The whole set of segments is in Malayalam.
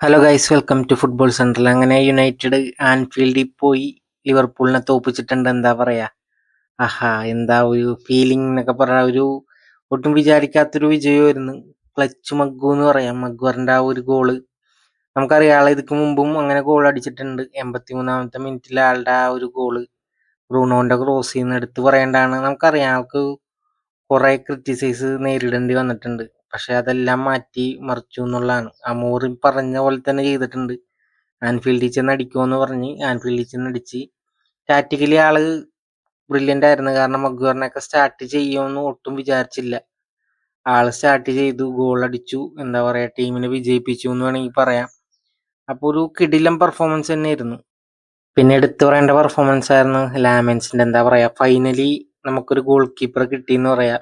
Hello guys welcome to football central അങ്ങനെ യുണൈറ്റഡ് ആൻഫീൽഡിൽ പോയി ലിവർപൂളിനെ തോപ്പിച്ചിട്ടുണ്ട്. എന്താ പറയാ? ആഹാ എന്താ ഒരു ഫീലിംഗ് എന്നൊക്കെ പറയാ ഒരു ഒട്ടും വിചാരിക്കാത്തൊരു വിജയമായിരുന്നു. ക്ലച്ച് മഗ്ഗു എന്ന് പറയാം. മഗ്വറിന്റെ ആ ഒരു ഗോൾ നമുക്കറിയാം ആൾ ഇതിക്ക് മുമ്പും അങ്ങനെ ഗോൾ അടിച്ചിട്ടുണ്ട്. എൺപത്തി മൂന്നാമത്തെ മിനിറ്റിൽ ആളുടെ ആ ഒരു ഗോൾ ബ്രൂണോന്റെ ക്രോസ് ചെയ്യുന്ന എടുത്ത് പറയേണ്ടതാണ്. നമുക്കറിയാം ആൾക്ക് കുറെ ക്രിറ്റിസൈസ് നേരിടേണ്ടി വന്നിട്ടുണ്ട്. പക്ഷെ അതെല്ലാം മാറ്റി മറിച്ചു എന്നുള്ളതാണ്. അമൂറി പറഞ്ഞ പോലെ തന്നെ ചെയ്തിട്ടുണ്ട്. ആൻഫീൽഡിൽ ചെന്ന് അടിക്കുമെന്ന് പറഞ്ഞ് ആൻഫീൽഡിൽ ചെന്ന് അടിച്ച് ടാറ്റിക്കലി ആൾ ബ്രില്യന്റ് ആയിരുന്നു. കാരണം മഗ്വറിനൊക്കെ സ്റ്റാർട്ട് ചെയ്യുമെന്ന് ഒട്ടും വിചാരിച്ചില്ല. ആൾ സ്റ്റാർട്ട് ചെയ്തു ഗോൾ അടിച്ചു എന്താ പറയാ ടീമിനെ വിജയിപ്പിച്ചു എന്ന് വേണമെങ്കിൽ പറയാം. അപ്പോൾ ഒരു കിടിലം പെർഫോമൻസ് തന്നെയായിരുന്നു. പിന്നെ എടുത്തു പറയേണ്ട പെർഫോമൻസ് ആയിരുന്നു ലാമൻസിന്റെ എന്താ പറയാ ഫൈനലി നമുക്കൊരു ഗോൾ കീപ്പർ കിട്ടിയെന്ന് പറയാം.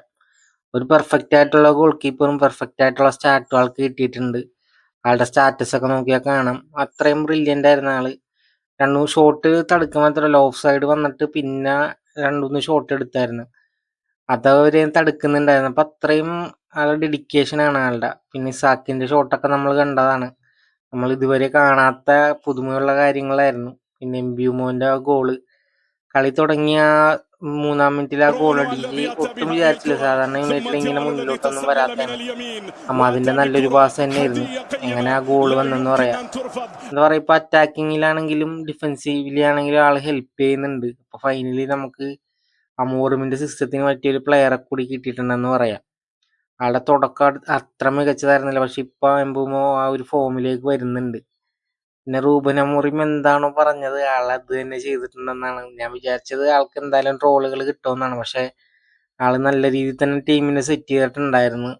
ഒരു പെർഫെക്റ്റ് ആയിട്ടുള്ള ഗോൾ കീപ്പറും പെർഫെക്റ്റ് ആയിട്ടുള്ള സ്റ്റാറ്റും ആൾക്ക് കിട്ടിയിട്ടുണ്ട്. ആളുടെ സ്റ്റാറ്റസ് ഒക്കെ നോക്കിയാൽ കാണാം. അത്രയും ബ്രില്യന്റ് ആയിരുന്ന ആൾ. രണ്ടു ഷോട്ട് തടുക്കാൻ മാത്രമല്ല ഓഫ് സൈഡ് വന്നിട്ട് പിന്നെ രണ്ടുമൂന്ന് ഷോട്ട് എടുത്തായിരുന്നു. അതവര് തടുക്കുന്നുണ്ടായിരുന്നു. അപ്പൊ അത്രയും ആളുടെ ഡെഡിക്കേഷൻ ആണ് ആളുടെ. പിന്നെ ഇസാക്കിന്റെ ഷോട്ടൊക്കെ നമ്മൾ കണ്ടതാണ്. നമ്മൾ ഇതുവരെ കാണാത്ത പുതുമയുള്ള കാര്യങ്ങളായിരുന്നു. പിന്നെ എം ബി ഉമോന്റെ ആ ഗോൾ കളി തുടങ്ങിയ മൂന്നാം മിനിറ്റിൽ ആ ഗോൾ അടിച്ച് ഒട്ടും വിചാരിച്ചില്ല സാധാരണ യുണൈറ്റഡ് ഇങ്ങനെ മുന്നിലോട്ടൊന്നും വരാത്തതാണ് അമ്മ അതിന്റെ നല്ലൊരു പാസ് തന്നെയായിരുന്നു. എങ്ങനെ ആ ഗോൾ വന്നെന്ന് പറയാം. എന്താ പറയാ ഇപ്പൊ അറ്റാക്കിങ്ങിലാണെങ്കിലും ഡിഫെൻസീവിലി ആണെങ്കിലും ആൾ ഹെൽപ്പ് ചെയ്യുന്നുണ്ട്. അപ്പൊ ഫൈനലി നമുക്ക് അമോറിമിന്റെ സിസ്റ്റത്തിന് പറ്റിയ ഒരു പ്ലെയറെ കൂടി കിട്ടിയിട്ടുണ്ടെന്ന് പറയാം. ആളുടെ തുടക്കം അത്ര മികച്ചതായിരുന്നില്ല. പക്ഷെ ഇപ്പൊ എംബുമോ ആ ഒരു ഫോമിലേക്ക് വരുന്നുണ്ട്. പിന്നെ റൂബൻ അമോറിം എന്താണോ പറഞ്ഞത് ആൾ അത് തന്നെ ചെയ്തിട്ടുണ്ടെന്നാണ്. ഞാൻ വിചാരിച്ചത് ആൾക്ക് എന്തായാലും ട്രോളുകൾ കിട്ടുമെന്നാണ്. പക്ഷെ ആൾ നല്ല രീതിയിൽ തന്നെ ടീമിനെ സെറ്റ് ചെയ്തിട്ടുണ്ടായിരുന്നു.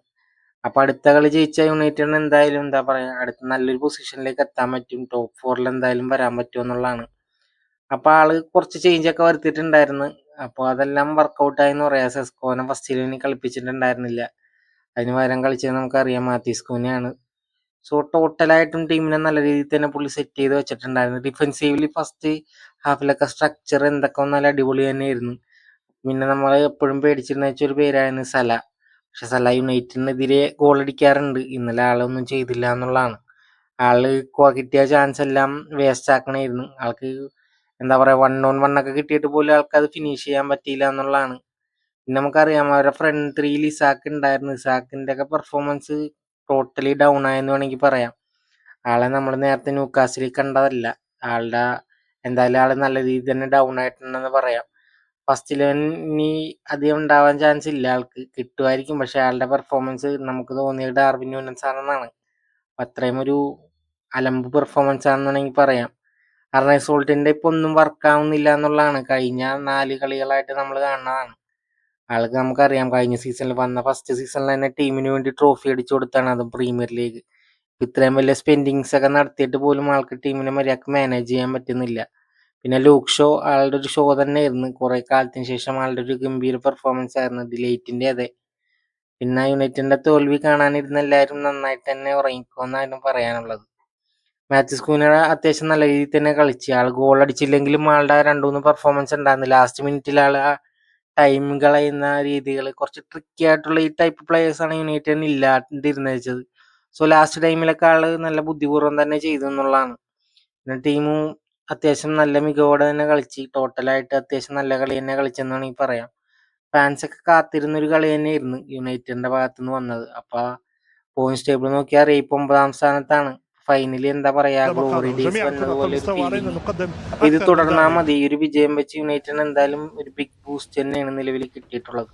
അപ്പൊ അടുത്ത കളി ജയിച്ച യുണൈറ്റഡിന് എന്തായാലും എന്താ പറയാ അടുത്ത നല്ലൊരു പൊസിഷനിലേക്ക് എത്താൻ പറ്റും. ടോപ്പ് ഫോറിൽ എന്തായാലും വരാൻ പറ്റും എന്നുള്ളതാണ്. അപ്പൊ ആൾ കുറച്ച് ചേഞ്ച് ഒക്കെ വരുത്തിയിട്ടുണ്ടായിരുന്നു. അപ്പോൾ അതെല്ലാം വർക്കൗട്ട് ആയെന്ന് പറയാം. സെസ്കോനെ ഫസ്റ്റ് ഇലവനിൽ കളിപ്പിച്ചിട്ടുണ്ടായിരുന്നില്ല. അതിന് പകരം കളിച്ചത് നമുക്കറിയാം മാത്യൂസ് കൂനെയാണ് സോ ടോട്ടലായിട്ടും ടീമിനെ നല്ല രീതിയിൽ തന്നെ പുള്ളി സെറ്റ് ചെയ്ത് വെച്ചിട്ടുണ്ടായിരുന്നു. ഡിഫൻസീവ്ലി ഫസ്റ്റ് ഹാഫിലൊക്കെ സ്ട്രക്ചർ എന്തൊക്കെ നല്ല അടിപൊളി തന്നെയായിരുന്നു. പിന്നെ നമ്മൾ എപ്പോഴും പേടിച്ചിരുന്ന ഒരു പേരായിരുന്നു സല. പക്ഷെ സല യുണൈറ്റഡിനെതിരെ ഗോൾ അടിക്കാറുണ്ട്. ഇന്നലെ ആളൊന്നും ചെയ്തില്ല എന്നുള്ളതാണ്. ആൾ കിട്ടിയ ചാൻസ് എല്ലാം വേസ്റ്റ് ആക്കണായിരുന്നു. ആൾക്ക് എന്താ പറയാ വൺ ഓൺ വൺ ഒക്കെ കിട്ടിയിട്ട് പോലും ആൾക്ക് അത് ഫിനിഷ് ചെയ്യാൻ പറ്റിയില്ല എന്നുള്ളതാണ്. പിന്നെ നമുക്കറിയാം അവരുടെ ഫ്രണ്ട് ത്രീയിൽ ഇസാക്ക് ഉണ്ടായിരുന്നു. ഇസാക്കിന്റെ ഒക്കെ പെർഫോമൻസ് ടോട്ടലി ഡൗൺ ആയെന്ന് വേണമെങ്കിൽ പറയാം. ആളെ നമ്മൾ നേരത്തെ ന്യൂക്കാസിൽ കണ്ടതല്ല. ആളുടെ എന്തായാലും ആൾ നല്ല രീതിയിൽ തന്നെ ഡൗൺ ആയിട്ടുണ്ടെന്ന് പറയാം. ഫസ്റ്റ് ഇലവൻ ഇനി അധികം ഉണ്ടാവാൻ ചാൻസ് ഇല്ല. ആൾക്ക് കിട്ടുമായിരിക്കും. പക്ഷെ ആളുടെ പെർഫോമൻസ് നമുക്ക് തോന്നിയത് ഡാർവിൻ ന്യൂനൻസ് ആണെന്നാണ്. അത്രയും ഒരു അലമ്പ് പെർഫോമൻസ് ആണെന്ന് വേണമെങ്കിൽ പറയാം. അർണസോൾട്ടിന്റെ ഇപ്പൊ ഒന്നും വർക്ക് ആവുന്നില്ല എന്നുള്ളതാണ്. കഴിഞ്ഞ നാല് കളികളായിട്ട് നമ്മൾ കാണുന്നതാണ്. ആൾക്ക് നമുക്കറിയാം കഴിഞ്ഞ സീസണിൽ വന്ന ഫസ്റ്റ് സീസണിൽ തന്നെ ടീമിന് വേണ്ടി ട്രോഫി അടിച്ചു കൊടുത്താണ് അതും പ്രീമിയർ ലീഗ് ഇത്രയും വലിയ സ്പെൻഡിങ്സ് ഒക്കെ നടത്തിയിട്ട് പോലും ആൾക്ക് ടീമിനെ മര്യാദയ്ക്ക് മാനേജ് ചെയ്യാൻ പറ്റുന്നില്ല. പിന്നെ ലൂക്ക് ഷോ ആളുടെ ഒരു ഷോ തന്നെയായിരുന്നു. കുറെ കാലത്തിന് ശേഷം ആളുടെ ഒരു ഗംഭീര പെർഫോമൻസ് ആയിരുന്നു. ഡിലേറ്റിന്റെ അതെ. പിന്നെ യുണൈറ്റഡിന്റെ തോൽവി കാണാനിരുന്ന എല്ലാവരും നന്നായിട്ട് തന്നെ ഉറങ്ങിക്കോന്നായിരുന്നു പറയാനുള്ളത്. മാത്യു കൂനറ അത്യാവശ്യം നല്ല രീതിയിൽ തന്നെ കളിച്ചു. ആൾ ഗോൾ അടിച്ചില്ലെങ്കിലും ആളുടെ രണ്ടു മൂന്ന് പെർഫോമൻസ് ഉണ്ടായിരുന്നു. ലാസ്റ്റ് മിനിറ്റിൽ ആൾ ടൈം കളയുന്ന രീതികൾ കുറച്ച് ട്രിക്കി ആയിട്ടുള്ള ഈ ടൈപ്പ് പ്ലേയേഴ്സ് ആണ് യുണൈറ്റഡിന് ഇല്ലാണ്ടിരുന്നത് വെച്ചത് സോ ലാസ്റ്റ് ടൈമിലൊക്കെ ആൾ നല്ല ബുദ്ധിപൂർവം തന്നെ ചെയ്തു എന്നുള്ളതാണ്. പിന്നെ ടീമും അത്യാവശ്യം നല്ല മികവോടെ തന്നെ കളിച്ച്. ടോട്ടലായിട്ട് അത്യാവശ്യം നല്ല കളി തന്നെ കളിച്ചെന്നാണ് ഈ പറയാം. ഫാൻസൊക്കെ കാത്തിരുന്ന ഒരു കളി തന്നെയായിരുന്നു യുണൈറ്റഡിന്റെ ഭാഗത്തുനിന്ന് വന്നത്. അപ്പൊ പോയിന്റ്സ് ടേബിൾ നോക്കിയാൽ അറിയിപ്പ് ഒമ്പതാം സ്ഥാനത്താണ്. ഫൈനലി എന്താ പറയാ ഗ്ലോറി ഡേയ്സ് വന്നതുപോലെ ഒരു ഫീലിംഗ് ഇത് തുടർന്നാൽ മതി. ഈ ഒരു വിജയം വെച്ച് യുണൈറ്റഡിന് എന്തായാലും ഒരു ബിഗ് ബൂസ്റ്റ് തന്നെയാണ് നിലവിൽ കിട്ടിയിട്ടുള്ളത്.